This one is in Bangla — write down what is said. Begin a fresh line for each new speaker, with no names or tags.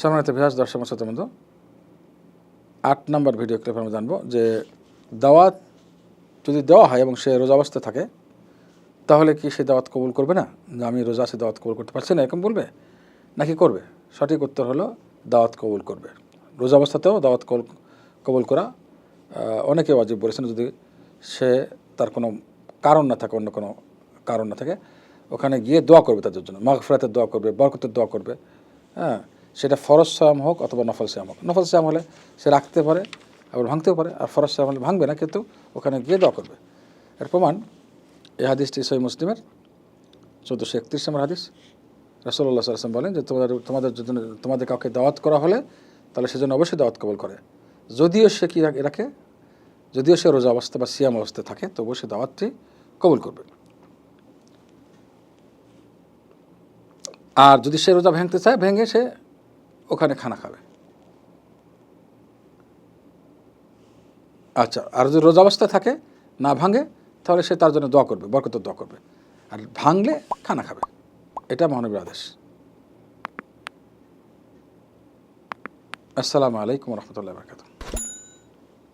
সম্মানিত ভিহাস দর্শক শ্রোতা বন্ধু আট নম্বর ভিডিও ক্লিপে আমরা জানব যে দাওয়াত যদি দেওয়া হয় এবং সে রোজা অবস্থায় থাকে, তাহলে কি সে দাওয়াত কবুল করবে না? যে আমি রোজা সে দাওয়াত কবুল করতে পারছি না, এরকম বলবে? নাকি করবে? সঠিক উত্তর হলো দাওয়াত কবুল করবে। রোজা অবস্থাতেও দাওয়াত কবুল কবুল করা অনেকে অজীব বলেছেন যদি সে তার কোনো কারণ না থাকে, অন্য কোনো কারণ না থাকে, ওখানে গিয়ে দোয়া করবে তাদের জন্য। মাগফরাতের দোয়া করবে, বরকতের দোয়া করবে হ্যাঁ। সেটা ফরজ শ্যাম হোক অথবা নফল শ্যাম হোক। নফল শ্যাম হলে সে রাখতে পারে, আবার ভাঙতেও পারে, আর ফরজ শ্যাম হলে ভাঙবে না, কিন্তু ওখানে গিয়ে দোয়া করবে। এর প্রমাণ, এই হাদিসটি সই মুসলিমের, চোদ্দোশো একত্রিশ নম্বর হাদিস। রাসুল্লাহ সাল্লাম বলেন যে, তোমাদের তোমাদের যদি তোমাদের কাউকে দাওয়াত করা হলে, তাহলে সেজন্য অবশ্যই দাওয়াত কবল করে। যদিও সে কি রাখে- রাখে, যদিও সে রোজা অবস্থা বা সিয়াম অবস্থায় থাকে, তবুও সে দাওয়াতটি কবুল করবে। আর যদি সে রোজা ভাঙতে চায়, ভেঙে সে ওখানে খানা খাবে। আচ্ছা আর যদি রোজা অবস্থা থাকে, না ভাঙে, তাহলে সে তার জন্য দোয়া করবে বরকত দোয়া করবে। আর ভাঙলে খানা খাবে। এটা মহানবীর আদেশ। আসসালামু আলাইকুম রহমতুল্লাহ বরকাতুহ।